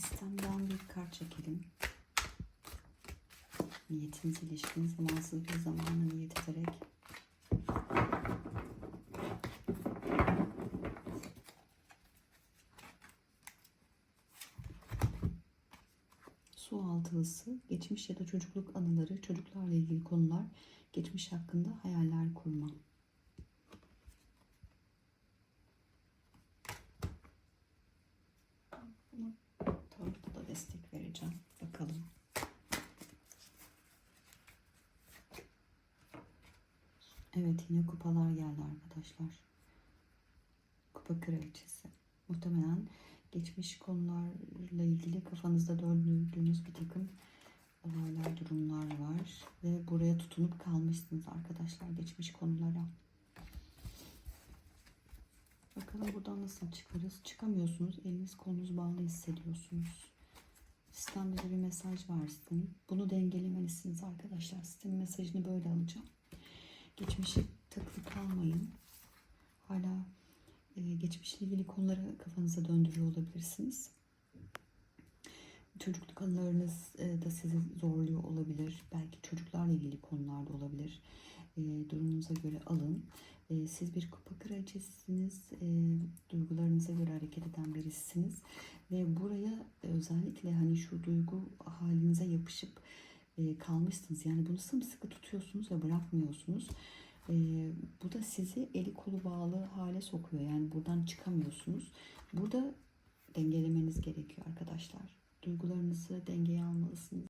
Sistemden bir kart çekelim. Niyetiniz ilişkin zamansız bir zamana niyet ederek Su altılısı, geçmiş ya da çocukluk anıları, çocuklarla ilgili konular, geçmiş hakkında hayaller kurma. Da vereceğim. Bakalım. Evet yine kupalar geldi arkadaşlar. Kupa kraliçesi. Muhtemelen geçmiş konularla ilgili kafanızda döndürdüğünüz bir takım olaylar, durumlar var. Ve buraya tutunup kalmışsınız arkadaşlar geçmiş konulara. Bakalım buradan nasıl çıkarız? Çıkamıyorsunuz. Eliniz kolunuz bağlı hissediyorsunuz. Sistem bize bir mesaj versin. Bunu dengelemelisiniz arkadaşlar. Sistemin mesajını böyle alacağım. Geçmişe takılı kalmayın. Hala e, geçmişle ilgili konuları kafanıza döndürüyor olabilirsiniz. Çocukluk anılarınız e, da sizi zorluyor olabilir. Belki çocuklarla ilgili konularda olabilir. E, durumunuza göre alın. E, siz bir kupa kraliçesiniz. E, duygularınıza göre hareket eden birisiniz. Ve buraya özellikle hani şu duygu halinize yapışıp kalmışsınız. Yani bunu sımsıkı tutuyorsunuz ve bırakmıyorsunuz. Bu da sizi eli kolu bağlı hale sokuyor. Yani buradan çıkamıyorsunuz. Burada dengelemeniz gerekiyor arkadaşlar. Duygularınızı dengeye almalısınız.